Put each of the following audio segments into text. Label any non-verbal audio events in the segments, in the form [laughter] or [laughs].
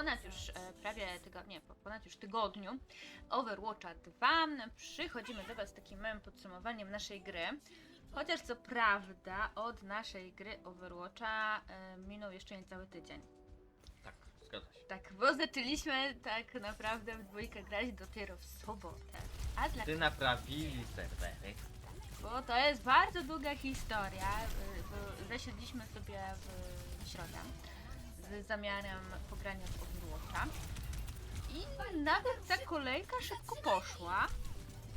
ponad już e, prawie tygo, nie, po ponad już tygodniu Overwatcha 2 przychodzimy do Was z takim małym podsumowaniem naszej gry. Chociaż co prawda od naszej gry Overwatcha e, minął jeszcze niecały tydzień. Tak, zgadza się. Tak, bo zaczęliśmy tak naprawdę w dwójkę grać dopiero w sobotę. A dla Ty naprawili serwery. bo to jest bardzo długa historia. Bo zasiedliśmy sobie w środę z zamiarem pogrania w Overwatcha. I nawet ta kolejka szybko poszła.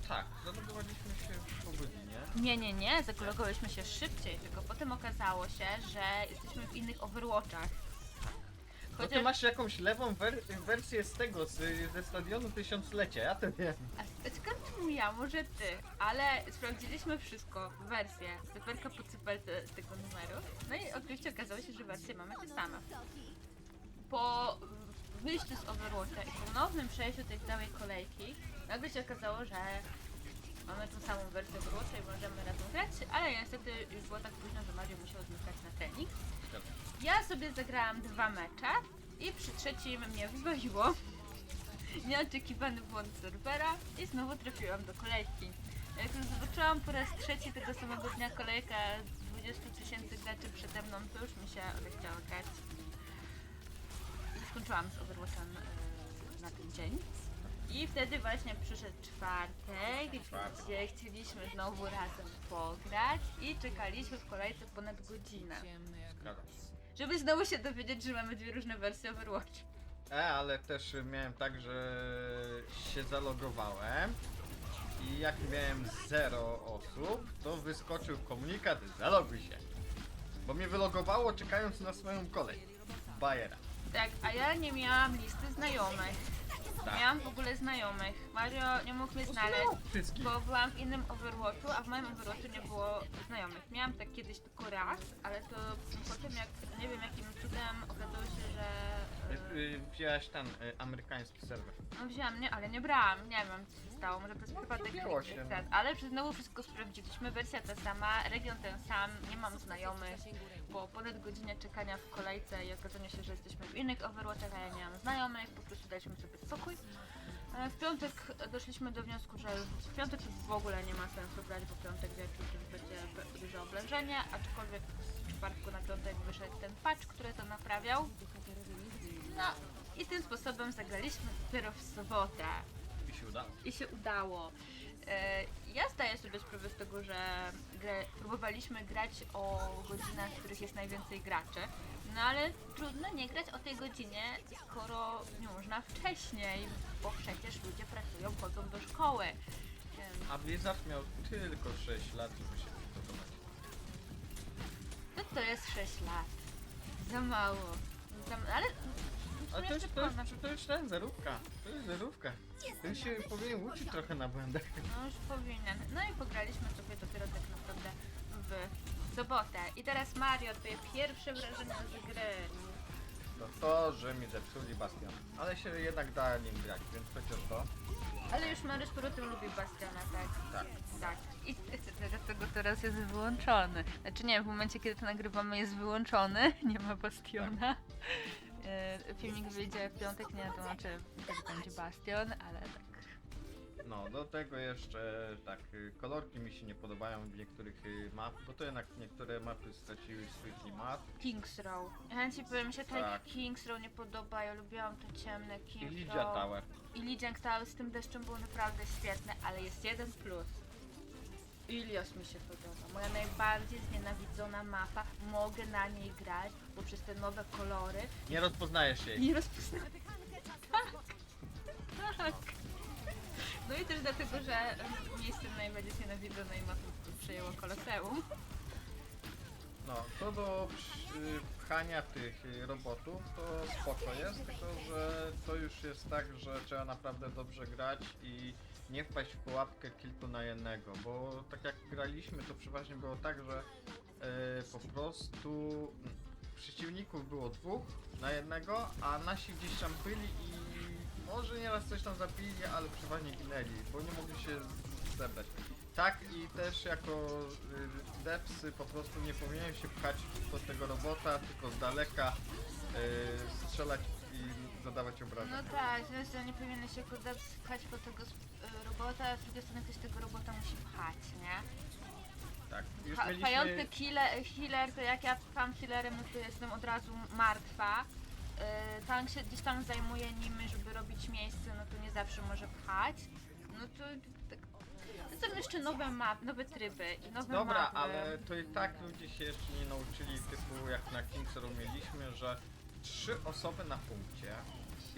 Tak, zalogowaliśmy się po godzinie. Nie, nie, nie, zakologowaliśmy się szybciej, tylko potem okazało się, że jesteśmy w innych Overwatchach. No ty masz jakąś lewą wer wersję z tego, z, ze stadionu tysiąclecia, ja to wiem. A skąd tu ja, może ty? Ale sprawdziliśmy wszystko, wersję, cyferka po cyferce z tego numeru. No i oczywiście okazało się, że wersje mamy te same. Po wyjściu z Overwatcha i ponownym przejściu tej całej kolejki, nagle się okazało, że mamy tą samą wersję Overwatcha i możemy razem grać, ale niestety już było tak późno, że Mario musiał zmykać na trening. Się. Ja sobie zagrałam dwa mecze i przy trzecim mnie wywaliło. [laughs] Nieoczekiwany błąd serwera i znowu trafiłam do kolejki. Jak już zobaczyłam po raz trzeci tego samego dnia kolejkę z 20 tysięcy graczy przede mną, to już mi się odechciało grać. I skończyłam z Overwatchem e, na ten dzień. I wtedy właśnie przyszedł czwartek, gdzie chcieliśmy znowu razem pograć i czekaliśmy w kolejce ponad godzinę. Się. Żeby znowu się dowiedzieć, że mamy dwie różne wersje Overwatch. E, ale też miałem tak, że się zalogowałem i jak miałem 0 osób, to wyskoczył komunikat zaloguj się. Bo mnie wylogowało czekając na swoją kolej. Bajera. Tak, a ja nie miałam listy znajomych. Tak. Miałam w ogóle znajomych. Mario nie mógł mnie znaleźć, Wszystkich. bo byłam w innym Overwatchu, a w moim Overwatchu nie było znajomych. Miałam tak kiedyś tylko raz, ale to potem jak, nie wiem jakim cudem okazało się, że... Y, Wzięłaś ten y, amerykański serwer. No wzięłam, nie, ale nie brałam, nie wiem co się stało, może to jest przypadek wzięło się, tak, ale znowu wszystko sprawdziliśmy, wersja ta sama, region ten sam, nie mam znajomych, po ponad godzinie czekania w kolejce i okazanie się, że jesteśmy w innych Overwatchach, a ja nie mam znajomych, po prostu daliśmy sobie spokój. E, W piątek doszliśmy do wniosku, że w piątek w ogóle nie ma sensu grać, bo piątek wieczór już będzie duże oblężenie, aczkolwiek w czwartku na piątek wyszedł ten patch, który to naprawiał. No i tym sposobem zagraliśmy dopiero w sobotę I się udało. i się udało. E, Ja zdaję sobie sprawę z tego, że grę, próbowaliśmy grać o godzinach, w których jest najwięcej graczy, no ale trudno nie grać o tej godzinie, skoro nie można wcześniej, bo przecież ludzie pracują, chodzą do szkoły. Em, A Blizzard miał tylko 6 lat, żeby się przygotować. No to jest 6 lat. Za mało. Za, ale w A sumie to jest, to na- jest, to jest ten, zerówka. To jest zerówka. Ten się powinien uczyć trochę na błędach. No już powinien. No i pograliśmy sobie dopiero tak naprawdę w sobotę. I teraz Mario, twoje pierwsze wrażenia z gry. To to, że mi zepsuli Bastion. Ale się jednak da nim grać, więc chociaż to. Ale już Mariusz Porutem lubi Bastiona, tak? Tak. Tak. I [laughs] dlatego teraz jest wyłączony. Znaczy nie, w momencie kiedy to nagrywamy jest wyłączony, [laughs] nie ma Bastiona. Filmik wyjdzie w piątek, nie, to znaczy wtedy będzie Bastion, ale tak. No, do tego jeszcze tak, y, kolorki mi się nie podobają w niektórych y, map, bo to jednak niektóre mapy straciły swój klimat. King's Row. Ja ci powiem, mi się tak, Tak. King's Row nie podoba, ja lubiłam te ciemne I King's Lidia Row. Tower. I Lidzian Tower z tym deszczem był naprawdę świetny, ale jest jeden plus. Ilios mi się podoba. Moja najbardziej znienawidzona mapa. Mogę na niej grać, bo przez te nowe kolory Nie rozpoznajesz jej. nie rozpoznam. [laughs] Tak. Tak. No i też dlatego, że em, miejscem najbardziej znienawidzonej mapy przejęło Koloseum. No, co do przy- pchania tych y, robotów, to spoko jest, tylko że to już jest tak, że trzeba naprawdę dobrze grać i nie wpaść w pułapkę kilku na jednego, bo tak jak graliśmy, to przeważnie było tak, że e, po prostu przeciwników było dwóch na jednego, a nasi gdzieś tam byli i może nieraz coś tam zabili, ale przeważnie ginęli, bo nie mogli się zebrać. Tak i też jako y, devsy po prostu nie powinienem się pchać do tego robota, tylko z daleka y, strzelać zadawać obrażeń. No tak, z jednej strony nie powinny się kurde pchać po tego y, robota, a z drugiej strony ktoś tego robota musi pchać, nie? tak, już Pa- mieliśmy... Pająty killer, healer, to jak ja pcham healerem, no to jestem od razu martwa. Yy, tank się gdzieś tam zajmuje nimi, żeby robić miejsce, no to nie zawsze może pchać. No to tak... To są jeszcze nowe map, nowe tryby i nowe Dobra, mapy. ale to i tak ludzie się jeszcze nie nauczyli typu jak na Kingseru mieliśmy, że trzy osoby na punkcie,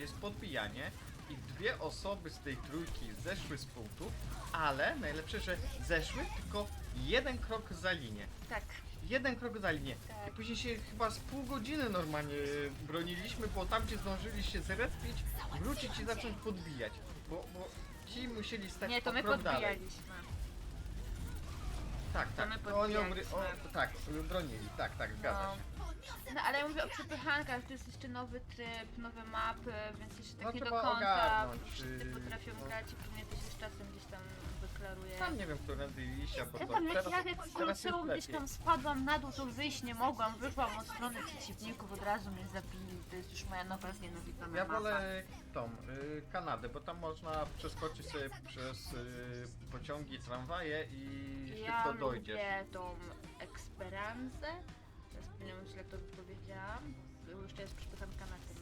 jest podbijanie i dwie osoby z tej trójki zeszły z punktów, ale najlepsze, że zeszły tylko jeden krok za linię. Tak, Jeden krok za linię. Tak. I później się chyba z pół godziny normalnie broniliśmy, bo tam gdzie zdążyli się zrespić, wrócić i zacząć podbijać. Bo, bo ci musieli stać nie, to my podbijaliśmy. Tak, To tak. my To oni obry... o, tak, bronili, tak, tak, zgadza No. się. No ale ja mówię o przepychankach, to jest jeszcze nowy tryb, nowe mapy, więc jeszcze tak No, nie do trzeba końca ogarnąć, wszyscy yy, potrafią no. grać i pewnie to się z czasem gdzieś tam wyklaruje. Sam nie wiem, którędy iść, bo Ja to tam jak teraz, ja jak teraz jest koloseum gdzieś lepiej. tam spadłam na dół, to wyjść nie mogłam, wyszłam od strony przeciwników, od razu mnie zabili, to jest już moja nowa znienawidzona Ja mapa. wolę tą, y, Kanadę, bo tam można przeskoczyć sobie przez y, pociągi, tramwaje i Ja szybko dojdziesz. lubię tą Esperanzę, nie wiem źle to powiedziałam, bo jeszcze jest przypychanka na tym.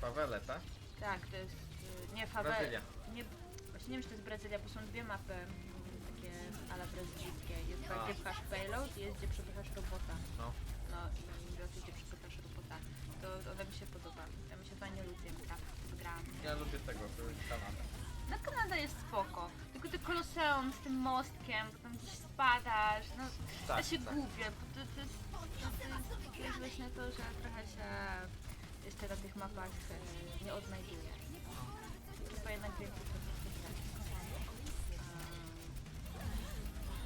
Pawele, tak? Tak, to jest, y, nie Fawel, Brazylia. nie, właśnie nie wiem czy to jest Brazylia, bo są dwie mapy mm, takie ala brazylijskie, jest A. ta, gdzie pchasz payload i jest gdzie przepychasz robota. No. No i do gdzie przepychasz robota. To ona mi się podoba, ja mi się fajnie lubię gra, gram. Ja lubię tego, to jest Kanada. No Kanada jest spoko, tylko te koloseum z tym mostkiem, bo tam gdzieś spadasz, no ja Tak, się tak. gubię, bo to, to, jest, to, jest, to jest właśnie to, że trochę się jeszcze na tych mapach e, nie odnajduję. Trzeba jednak więcej po prostu.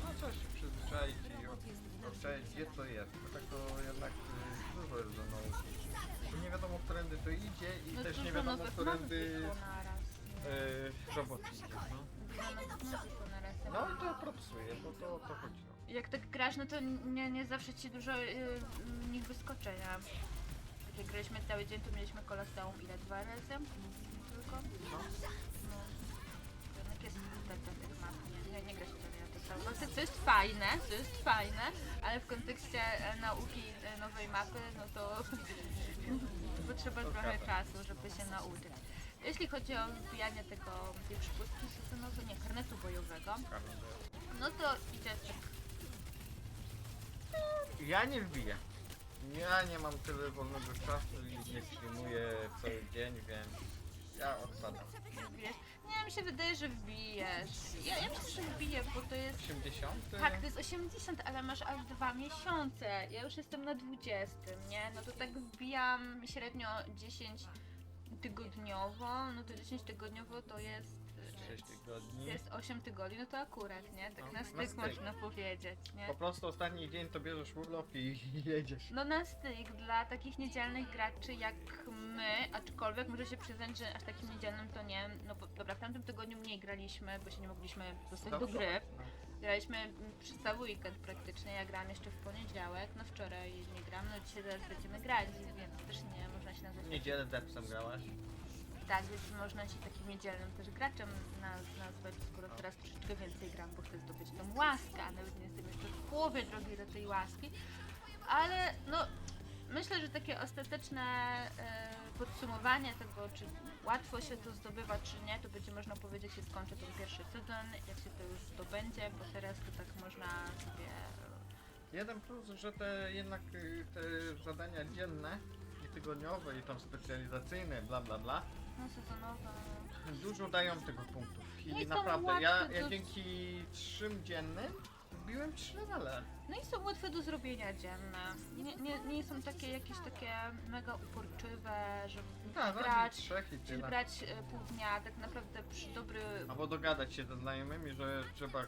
No trzeba się przyzwyczaić i obczaić gdzie to jest, bo tak to jednak y, dużo jest do nauki. Bo nie wiadomo, którędy to idzie i No też dużo nie wiadomo, nowych którędy mapów wyszło nie? y, robot idzie. No. No i to propsuje, bo to to chodzi. No. Jak tak grasz, no to nie, nie zawsze ci dużo y, nich wyskoczy, nie? Tak jak graliśmy cały dzień, to mieliśmy koloseum ile? Dwa razy? Tylko? No. No. Jednak jest ta tych map, nie, nie, nie gra się tyle na to samo. No to, to jest fajne, to jest fajne, ale w kontekście e, nauki e, nowej mapy, no to [laughs] potrzeba To trochę czasu, żeby się nauczyć. Jeśli chodzi o wbijanie tego, tej przypustki sezonowej, nie, karnetu bojowego, no to idzie tak Ja nie wbiję. Ja nie mam tyle wolnego czasu i nie przyjmuję cały dzień, więc ja odpadam. Wiesz, nie, mi się wydaje, że wbijesz. Ja, ja myślę, że wbiję, bo to jest... 80? Tak, to jest 80, ale masz aż dwa miesiące. Ja już jestem na 20, nie? No to tak wbijam średnio 10 tygodniowo, no to 10 tygodniowo to jest... e, 6 tygodni. To jest 8 tygodni, no to akurat, nie? Tak No, na na styk styk. można powiedzieć, nie? Po prostu ostatni dzień to bierzesz urlop i [laughs] jedziesz. No na styk dla takich niedzielnych graczy jak my, aczkolwiek muszę się przyznać, że aż takim niedzielnym to nie. No bo dobra, w tamtym tygodniu mniej graliśmy, bo się nie mogliśmy dostać do Dobrze. gry. Graliśmy przez cały weekend praktycznie, ja grałam jeszcze w poniedziałek, no wczoraj nie gram, no dzisiaj zaraz będziemy grać, więc też nie można się nazwać W niedzielę depsem grałaś. tak, więc można się takim niedzielnym też graczem naz- nazwać, skoro teraz troszeczkę więcej gram, bo chcę zdobyć tą łaskę, a nawet nie jestem jeszcze w połowie drogi do tej łaski. Ale no, myślę, że takie ostateczne e, podsumowanie tego, czy łatwo się to zdobywa, czy nie, to będzie można powiedzieć, jak się skończy ten pierwszy sezon, jak się to już zdobędzie, bo teraz to tak można sobie... Jeden plus, że te jednak y, te zadania dzienne i tygodniowe i tam specjalizacyjne, bla bla bla, No, sezonowe... dużo dają tego punktów. No i I są naprawdę, ja, ja dzięki trzym dziennym wbiłem trzy levele. No i są łatwe do zrobienia dzienne. Nie, nie, nie są takie jakieś takie mega uporczywe, że Tak, grać, grać, trzech i tyle. brać e, pół dnia, tak naprawdę przy dobry... Albo dogadać się ze znajomymi, że trzeba y,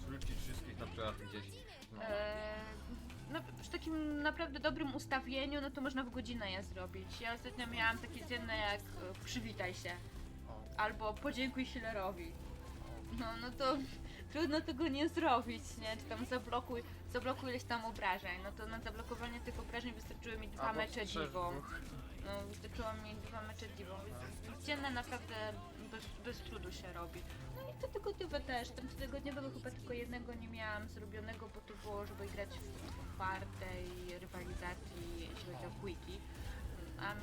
zwrócić wszystkich na przykład gdzieś. No. E, no, przy takim naprawdę dobrym ustawieniu, no to można w godzinę je zrobić. Ja ostatnio miałam takie dzienne jak e, przywitaj się, O, albo podziękuj healerowi. No, no to [laughs] trudno tego nie zrobić, nie? Czy tam zablokuj, zablokuj ileś tam obrażeń. No to na zablokowanie tych obrażeń wystarczyły mi dwa Albo mecze strzel dziwą. dwóch. No wystarczyło mi dwa mecze dziwą. Więc Dzienne naprawdę bez, bez trudu się robi. No i te tygodniowe też. Tam tygodniowego chyba tylko jednego nie miałam zrobionego, bo to było, żeby grać w czwartej rywalizacji, jeśli chodzi o quickie. A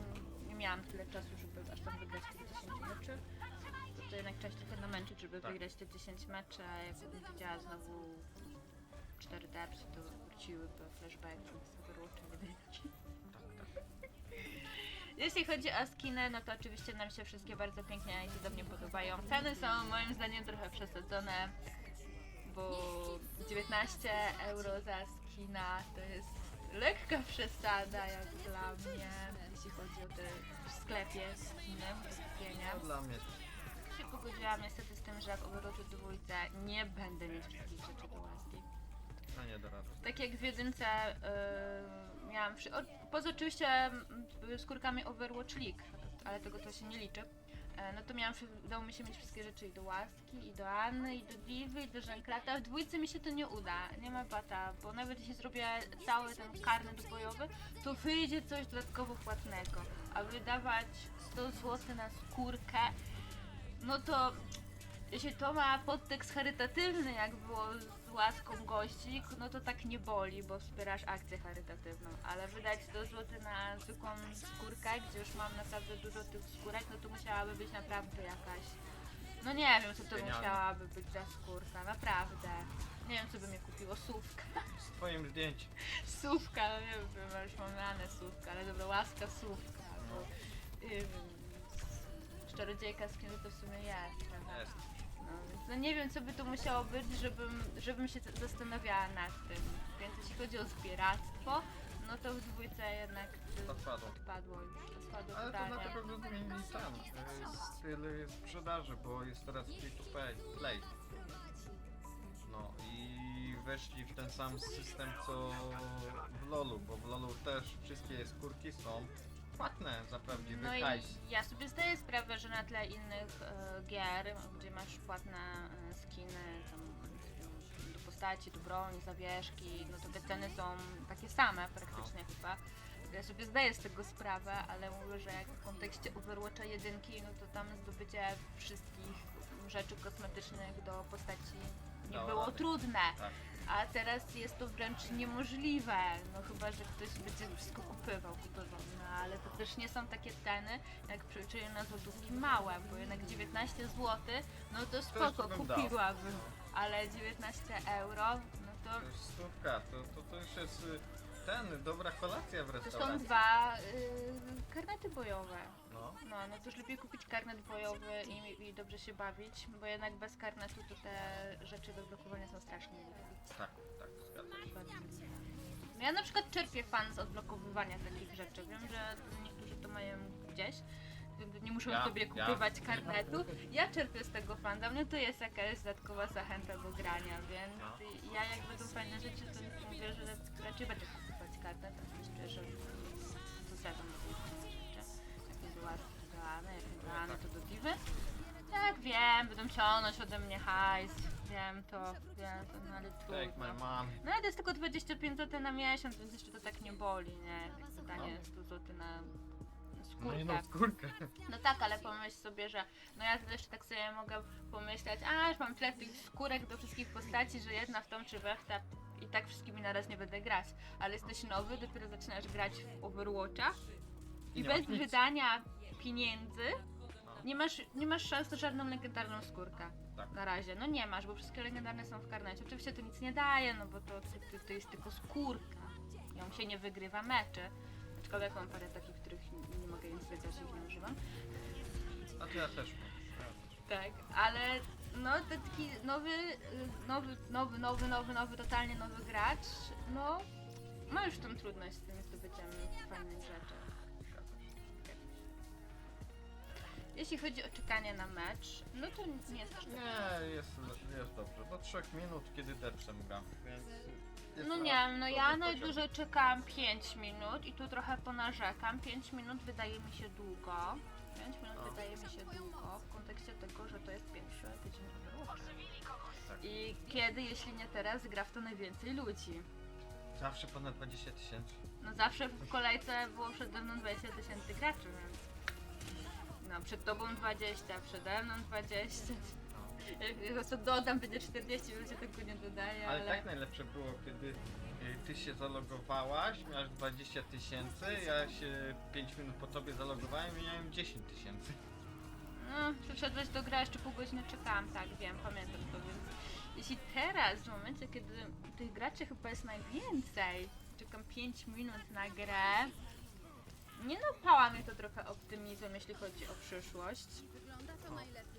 nie miałam tyle czasu, żeby aż tam wygrać tych 10 meczy. To, to jednak trzeba się trochę namęczyć, żeby Tak. wygrać te 10 meczy, a jakbym widziała znowu 4 depsy, to wróciłyby flashbacki z wiem. Tak, tak. Jeśli chodzi o skiny, no to oczywiście nam się wszystkie bardzo pięknie się do mnie podobają. Ceny są moim zdaniem trochę przesadzone, bo 19 euro za skina to jest lekka przesada jak dla mnie, jeśli chodzi o te w sklepie skiny do kupienia. No dla mnie się pogodziłam niestety z tym, że w Overwatchu dwójce nie będę mieć wszystkich rzeczy do. No nie. Tak jak w jedynce yy, miałam, przy, o, poza oczywiście mm, skórkami Overwatch League, ale tego to się nie liczy. E, No to miałam, udało mi się mieć wszystkie rzeczy i do łaski, i do Anny, i do Diwy, i do Żanklata. W dwójce mi się to nie uda, nie ma bata, bo nawet jeśli zrobię cały ten karnet bojowy, to wyjdzie coś dodatkowo płatnego. A wydawać 100 zł na skórkę, no to jeśli to ma podtekst charytatywny, jak było łaską gości, no to tak nie boli, bo wspierasz akcję charytatywną, ale wydać 100 zł na zwykłą skórkę, gdzie już mam naprawdę dużo tych skórek, no to musiałaby być naprawdę jakaś, no nie wiem co to Genialne. musiałaby być za skórka, naprawdę. Nie wiem co by mnie kupiło, słówka. Z twoim zdjęciem. Słówka, no nie wiem, ja już mam rane słówka, ale dobra, łaska słówka, albo nie wiem, czarodziejka z kim to w sumie jest, prawda? Jest. No, nie wiem, co by to musiało być, żebym, żebym się zastanawiała nad tym. Więc jeśli chodzi o zbieractwo, no to w dwójce jednak y, Odpadło. odpadło już, odpadło Ale to totalnie. dlatego, że zmienili ten styl sprzedaży, bo jest teraz free to pay, play. No i weszli w ten sam system co w LoLu, bo w LoLu też wszystkie skórki są płatne za prawdziwy No i hajs. ja sobie zdaję sprawę, że na tle innych e, gier, gdzie masz płatne e, skiny tam, e, do postaci, do broni, zawieszki, no to te ceny są takie same praktycznie chyba. Ja sobie zdaję z tego sprawę, ale mówię, że jak w kontekście Overwatcha 1, no to tam zdobycie wszystkich rzeczy kosmetycznych do postaci nie Dało było radę. trudne. Tak. A teraz jest to wręcz niemożliwe. No chyba, że ktoś będzie wszystko kupywał, też nie są takie ceny, jak przeliczyłem na złotówki małe, bo jednak 19 zł, no to spoko, bym dał. kupiłabym. Ale 19 euro, no to To jest stówka, to, to, to już jest y, ten, dobra kolacja w to są restauracji. dwa y, karnety bojowe. No, No, no to już lepiej kupić karnet bojowy i, i dobrze się bawić, bo jednak bez karnetu to te rzeczy do blokowania są strasznie tak, tak, zgadza się. No ja na przykład czerpię fan z odblokowywania takich rzeczy. Wiem, że niektórzy to mają gdzieś. Nie muszą Ja- sobie ja- kupować karnetu. Ja czerpię z tego fan. Dla mnie to jest jakaś dodatkowa zachęta do grania, więc No. ja jak będą fajne rzeczy, to mówię, że raczej będę kupować karnet, a myślę, że to zjadam do tych rzeczy. Jak nie do łaski, to do Any, to do Diwy. Tak, wiem, będą ciągnąć ode mnie hajs. Wiem to, wiem to, no ale Take my trudno. mom. No ale to jest tylko 25 zł na miesiąc, więc jeszcze to tak nie boli, nie? Jak wydanie 100 zł na No skórkę. no, skórkę. No tak, ale pomyśl sobie, że no ja jeszcze tak sobie mogę pomyśleć, a już mam tyle tych skórek do wszystkich postaci, że jedna w tą czy we w tę i tak wszystkimi naraz nie będę grać. Ale jesteś nowy, dopiero zaczynasz grać w Overwatcha i Nie bez wydania pieniędzy nie masz, nie masz szans na żadną legendarną skórkę. Tak. Na razie. No nie masz, bo wszystkie legendarne są w karnecie. Oczywiście to nic nie daje, no bo to, to, to, to jest tylko skórka. Ją się nie wygrywa meczy. Aczkolwiek mam parę takich, których nie, mogę nic wygrać, ich nie używam. A to ja też mam. Tak, ale no to taki nowy, nowy, nowy, nowy, nowy, nowy, totalnie nowy gracz, no ma już tą trudność z tym zdobyciem fajnych rzeczy. Jeśli chodzi o czekanie na mecz, no to nie jest aż tak Nie, jest, jest dobrze. Do 3 minut, kiedy depsem gram, więc... No nie wiem, no ja najdłużej czekałam 5 minut i tu trochę ponarzekam. 5 minut wydaje mi się długo. 5 minut No. wydaje mi się długo w kontekście tego, że to jest pierwszy tydzień. Tak. I kiedy, jeśli nie teraz, gra w to najwięcej ludzi? Zawsze ponad 20 tysięcy. No zawsze w kolejce było przede mną 20 tysięcy graczy, więc... No, przed tobą 20, przede mną 20. Jak to dodam, będzie 40, bo się tego nie dodaje, Ale ale... tak najlepsze było, kiedy y, ty się zalogowałaś, miałeś 20 tysięcy, ja się 5 minut po tobie zalogowałem i miałem 10 tysięcy. No, przyszedłeś do gra, jeszcze pół godziny czekałam, tak, wiem, pamiętam to, więc... Jeśli teraz, w momencie, kiedy tych graczy chyba jest najwięcej, czekam 5 minut na grę, nie napała mnie to trochę optymizmem, jeśli chodzi o przyszłość.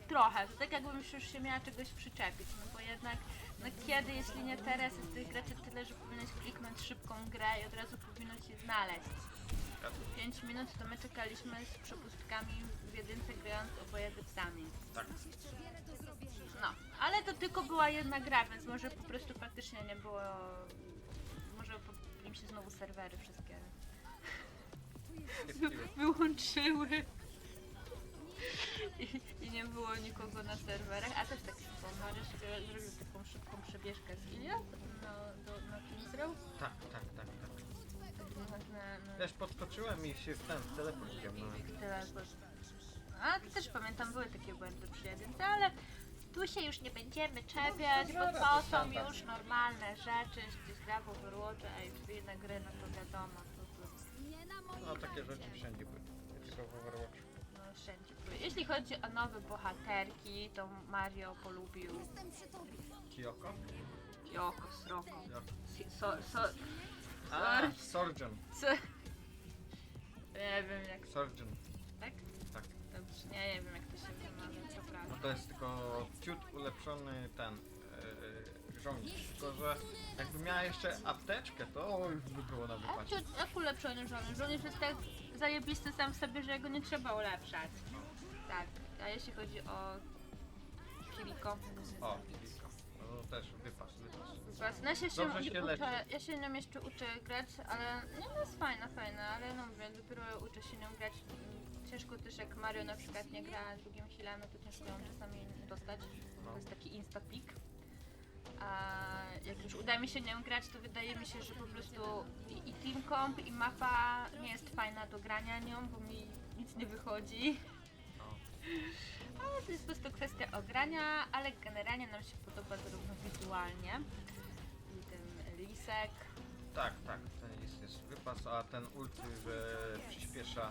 Trochę, to tak jakbym już się miała czegoś przyczepić, no bo jednak, no kiedy, jeśli nie teraz, jest tych graczy tyle, że powinieneś kliknąć szybką grę i od razu powinno ci znaleźć. 5 minut to my czekaliśmy z przepustkami w jedynce grając oboje sami. Tak. No, ale to tylko była jedna gra, więc może po prostu faktycznie nie było. Może po, im się znowu serwery wszystkie wy, [laughs] wyłączyły. [laughs] I, I nie było nikogo na serwerach, a też tak samo Mariusz sobie zrobił taką szybką przebieżkę z Iliad no, do, na Kings Row. Tak, tak, tak, tak. Tak, na, na, Też podskoczyłem i się w ten teleport zjemnąłem. Teraz, bo... A to też pamiętam, były takie błędy przy jedynce, ale tu się już nie będziemy czepiać, bo to są już normalne rzeczy, gdzieś gra w Overwatcha, a już inne gry, no to wiadomo, to, to No takie rzeczy wszędzie były. Nie tylko w Overwatchu. Jeśli chodzi o nowe bohaterki, to Mario polubił Kyoko? Kyoko, Sroko, Kyoko. Si- so, so, A, Sorry. Surgeon. co? Nie wiem jak, Surgeon. tak? Tak. Dobrze, nie, nie wiem jak to się wymawia, co No prawda. to jest tylko ciut ulepszony ten yy, żołnierz. Tylko, że jakby miała jeszcze apteczkę, to już by było na A czy jak ulepszony żołnierz? Żołnierz jest tak zajebisty sam w sobie, że jego nie trzeba ulepszać. Tak, a jeśli chodzi o Kiriko, O. No to też wypas, wypas. was, no ja się, się, Dobrze się leczy. uczę, ja się nią jeszcze uczę grać, ale nie, no jest fajna, fajna, ale no mówię, dopiero uczę się nią grać. Ciężko też jak Mario na przykład nie gra drugim healem, no to ciężko ją czasami dostać. No. To jest taki insta pick. A jak już uda mi się nią grać, to wydaje mi się, że po prostu i, i team comp i mapa nie jest fajna do grania nią, bo mi nic nie wychodzi. Kwestia ogrania, ale generalnie nam się podoba zarówno wizualnie i ten lisek. Tak, tak, ten jest, jest wypas, a ten ulty, że przyspiesza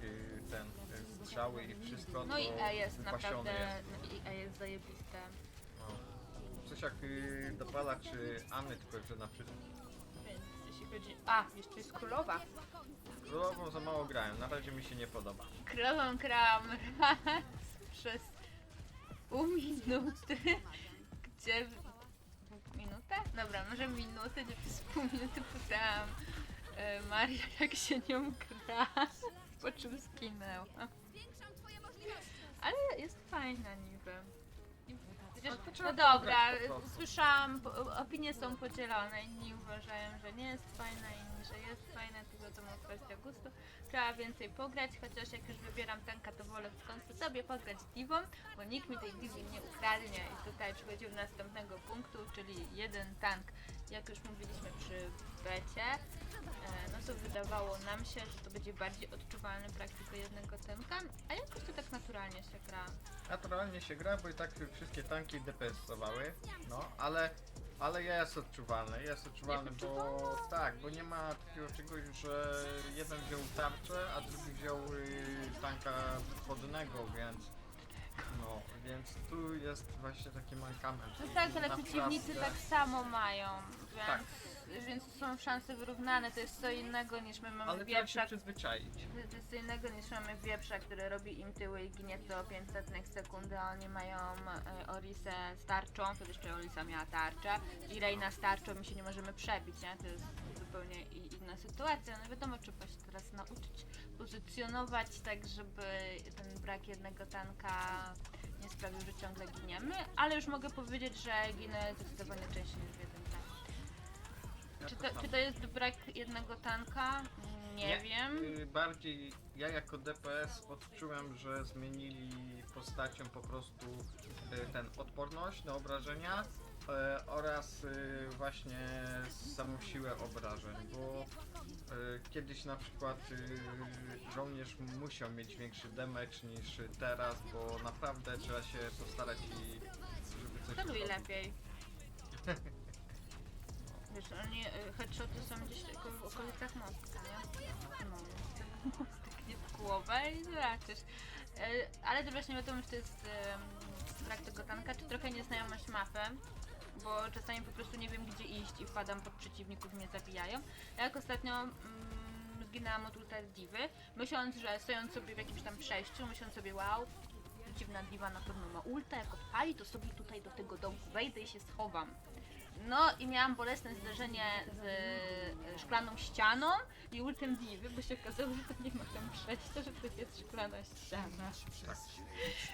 yy, ten yy, strzały i wszystko, No to i E jest naprawdę, jest. no i E jest zajebiste. No. Coś jak yy, dopala czy Anny, tylko że na wszystkich. Więc jeśli chodzi... A, jeszcze jest królowa. Królową za mało grałem, na razie mi się nie podoba. Królową grałam raz [laughs] przez pół minuty, gdzie... Minutę? Dobra, może minutę, gdzie przez pół minuty pytałam e, Maria, jak się nią gra, po czym skinęła. Ale jest fajna niby. Trzeba no dobra, słyszałam, po- opinie są podzielone. Inni uważają, że nie jest fajna, inni, że jest fajna, to wiadomo kwestia gustu. Trzeba więcej pograć, chociaż jak już wybieram tanka, to wolę w końcu sobie pograć Divą, bo nikt mi tej Divi nie ukradnie. I tutaj przechodzimy do następnego punktu, czyli jeden tank. Jak już mówiliśmy przy becie, no to wydawało nam się, że to będzie bardziej odczuwalny brak tylko jednego tanka, a jakoś to tak naturalnie się gra. Naturalnie się gra, bo i tak wszystkie tanki DPS-owały, no, ale, ale jest odczuwalny, jest odczuwalny, Jest bo tak, bo nie ma takiego czegoś, że jeden wziął tarczę, a drugi wziął y, tanka wodnego, więc no, więc tu jest właśnie taki mankament. No i tak, ale naprawdę- przeciwnicy tak samo mają, więc, Tak. Więc są szanse wyrównane. To jest co innego niż my mamy Ale trzeba się wieprza. przyzwyczaić. To jest co innego niż mamy wieprza, który robi im tyły i ginie co 500 sekundy, a oni mają e, Orisę z tarczą, wtedy jeszcze Orisa miała tarczę i Reina z tarczą my się nie możemy przebić, nie? To jest zupełnie i- inna sytuacja. No wiadomo, trzeba się teraz nauczyć pozycjonować tak, żeby ten brak jednego tanka nie sprawił, że ciągle giniemy, ale już mogę powiedzieć, że ginę zdecydowanie częściej niż. Czy to czy to jest brak jednego tanka? Nie, Nie. wiem. Y, Bardziej ja jako DPS odczułem, że zmienili postaciom po prostu y, ten odporność na obrażenia y, oraz y, właśnie samą siłę obrażeń, bo y, kiedyś na przykład y, żołnierz musiał mieć większy damage niż teraz, bo naprawdę trzeba się postarać i żeby coś Celuj zrobić. lepiej. [laughs] Wiesz, oni, y, headshoty są gdzieś tylko w okolicach mostka, nie? No, mostek nie [laughs] w głowę i zobaczysz. Y, Ale to właśnie wiadomo, czy to jest ym, brak tego tanka, czy trochę nieznajomość mapy, bo czasami po prostu nie wiem gdzie iść i wpadam pod przeciwników i mnie zabijają. Jak ostatnio mm, zginęłam od ulta Divy, myśląc, że stojąc sobie w jakimś tam przejściu, myśląc sobie wow, dziwna diwa na pewno ma ulta, jak odpali, to sobie tutaj do tego domku wejdę i się schowam. No i miałam bolesne zderzenie z e, szklaną ścianą i ultem diwy, bo się okazało, że to nie ma tam przejścia, że to jest szklana ściana. Tak.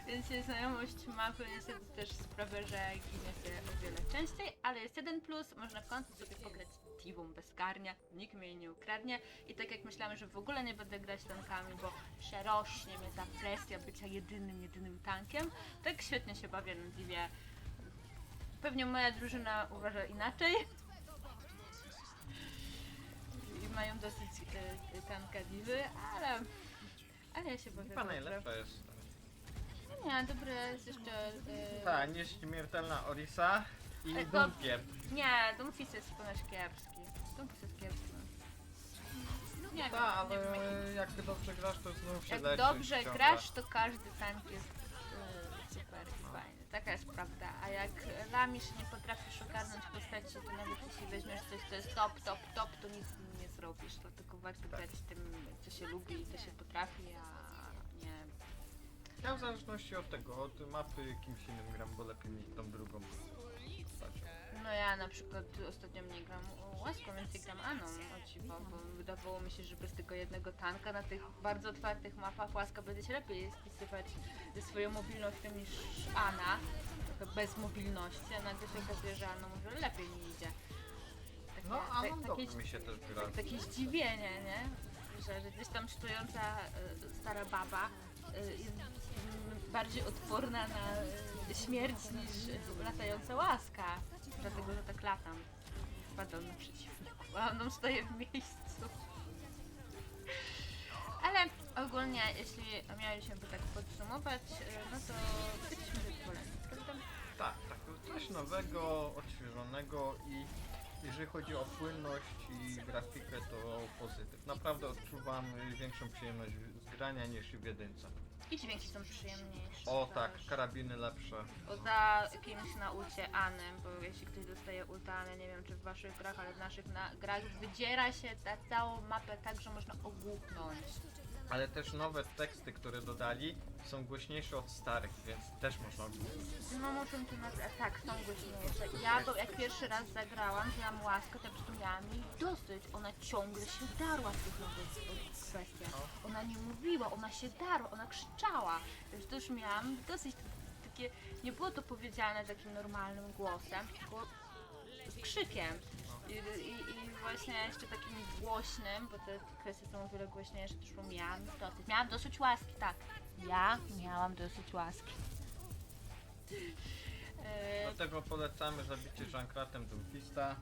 Więc znajomość mapy niestety też sprawia, że ginie się o wiele częściej, ale jest jeden plus, można w końcu sobie pograć Divą bezkarnie, nikt mnie jej nie ukradnie i tak jak myślałam, że w ogóle nie będę grać tankami, bo przerośnie mnie ta presja bycia jedynym, jedynym tankiem, tak świetnie się bawię na Divie. Pewnie moja drużyna uważa inaczej. I mają dosyć y, y, tanka Divy, ale, ale ja się bawię Chyba dobrze. najlepsza jest. Nie, dobre jest jeszcze. Yy... Tak, nieśmiertelna Orisa i Ale to-. Nie, Doomfist jest ponoć kiepski. Doomfist jest kiepski. Nie wiem, Tak, nie wiem ale jaki... jak dobrze grasz, to znów się Jak leczy dobrze ciągle. grasz, to każdy tank jest jak lamisz nie potrafisz ogarnąć postaci, to nawet jeśli weźmiesz coś, co jest top, top, top, to nic z nim nie zrobisz. Dlatego warto Tak. grać tym, co się lubi i co się potrafi, a nie Ja w zależności od tego, od mapy kimś innym gram, bo lepiej mieć tą drugą postacią. No ja na przykład ostatnio nie gram łaską, więc nie gram Aną o dziwo, bo wydawało mi się, że bez tego jednego tanka na tych bardzo otwartych mapach łaska będzie się lepiej spisywać ze swoją mobilnością niż Ana, bez mobilności, a nagle się okazuje, że Ana może lepiej mi idzie. Takie, No, a tak- mam takie, dobrze mi się też gra. takie zdziwienie, nie? Że, że gdzieś tam stojąca e, stara baba e, jest mm, bardziej odporna na e, śmierć niż e, latająca łaska. Dlatego, że tak latam. Wpadam na przeciwników, a on stoję w miejscu. Ale ogólnie, jeśli mieliśmy tak podsumować, no to byliśmy zadowoleni? Tak, tak, coś nowego, odświeżonego i jeżeli chodzi o płynność i grafikę, to pozytyw. Naprawdę odczuwam większą przyjemność z grania niż w jedynce. I dźwięki są przyjemniejsze. O tak, karabiny lepsze. Poza kimś na ulcie Any, bo jeśli ktoś dostaje ulta nie wiem czy w waszych grach, ale w naszych na, grach wydziera się ta całą mapę tak, że można ogłuchnąć. Ale też nowe teksty, które dodali, są głośniejsze od starych, więc też można oglądać. No muszę tu na... tak, są głośniejsze. Ja to jak pierwszy raz zagrałam, miałam łaskę, miałam jej dosyć. Ona ciągle się darła w tych nowych kwestiach. Ona nie mówiła, ona się darła, ona krzyczała. Więc to już miałam dosyć takie... Nie było to powiedziane takim normalnym głosem, tylko z krzykiem. I, i, I właśnie jeszcze takim głośnym, bo te kwestie są o wiele głośniejsze, też bo miałam dosyć. Miałam dosyć łaski, tak. Ja miałam dosyć łaski. E, Dlatego polecamy zabicie Żankratem Doomfista.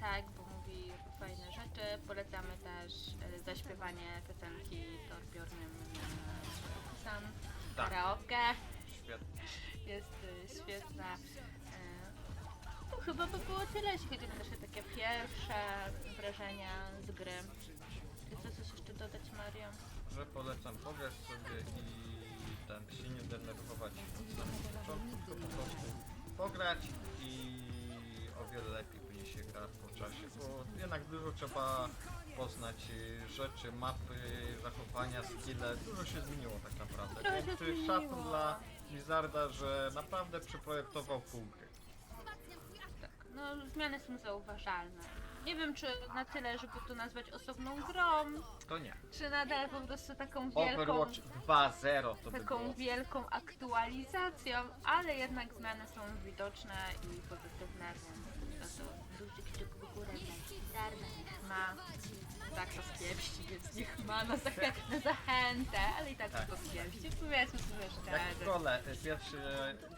tak, bo mówi fajne rzeczy. Polecamy też e, zaśpiewanie piosenki Torbjornym na sam Tak. karaoke. Świetnie. Jest e, świetna. Chyba by było tyle, jeśli chodzi o nasze takie pierwsze wrażenia z gry. Czy chcesz coś jeszcze dodać, Mario? Że polecam pograć sobie i ten się nie denerwować od samego początku, tylko po prostu pograć i o wiele lepiej później się gra po czasie, bo jednak dużo trzeba poznać rzeczy, mapy, zachowania, skille, dużo się zmieniło tak naprawdę, Trochę się więc zmieniło. dla Blizzarda, że naprawdę przeprojektował pół gry. Tak, no zmiany są zauważalne. Nie wiem, czy na tyle, żeby to nazwać osobną grą, To nie. czy nadal po prostu taką wielką, Overwatch 2.0 to by taką było. wielką aktualizacją, ale jednak zmiany są widoczne i pozytywne, więc za to duży kciuk w górę ma tak to spiepści, więc niech ma na, zachę na zachętę, ale i tak, Tak. to powiedzcie, powiedzmy sobie Jak w szczerze. szkole, y, pierwszy,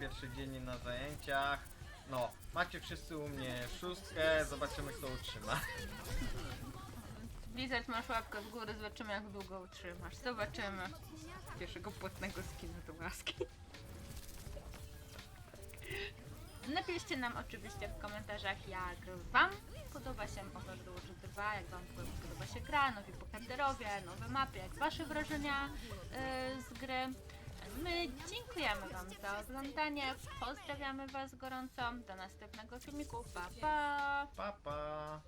pierwszy dzień na zajęciach. No, macie wszyscy u mnie szóstkę, zobaczymy kto utrzyma. Blizzard masz łapkę w górę, zobaczymy jak długo utrzymasz. Zobaczymy. Pierwszego płatnego skina do łaski. Napiszcie nam oczywiście w komentarzach jak wam podoba się Overwatch 2, jak wam podoba się gra, nowi bohaterowie, nowe mapy, jak wasze wrażenia yy, z gry. My dziękujemy wam za oglądanie, pozdrawiamy was gorąco, do następnego filmiku, pa pa! Pa pa!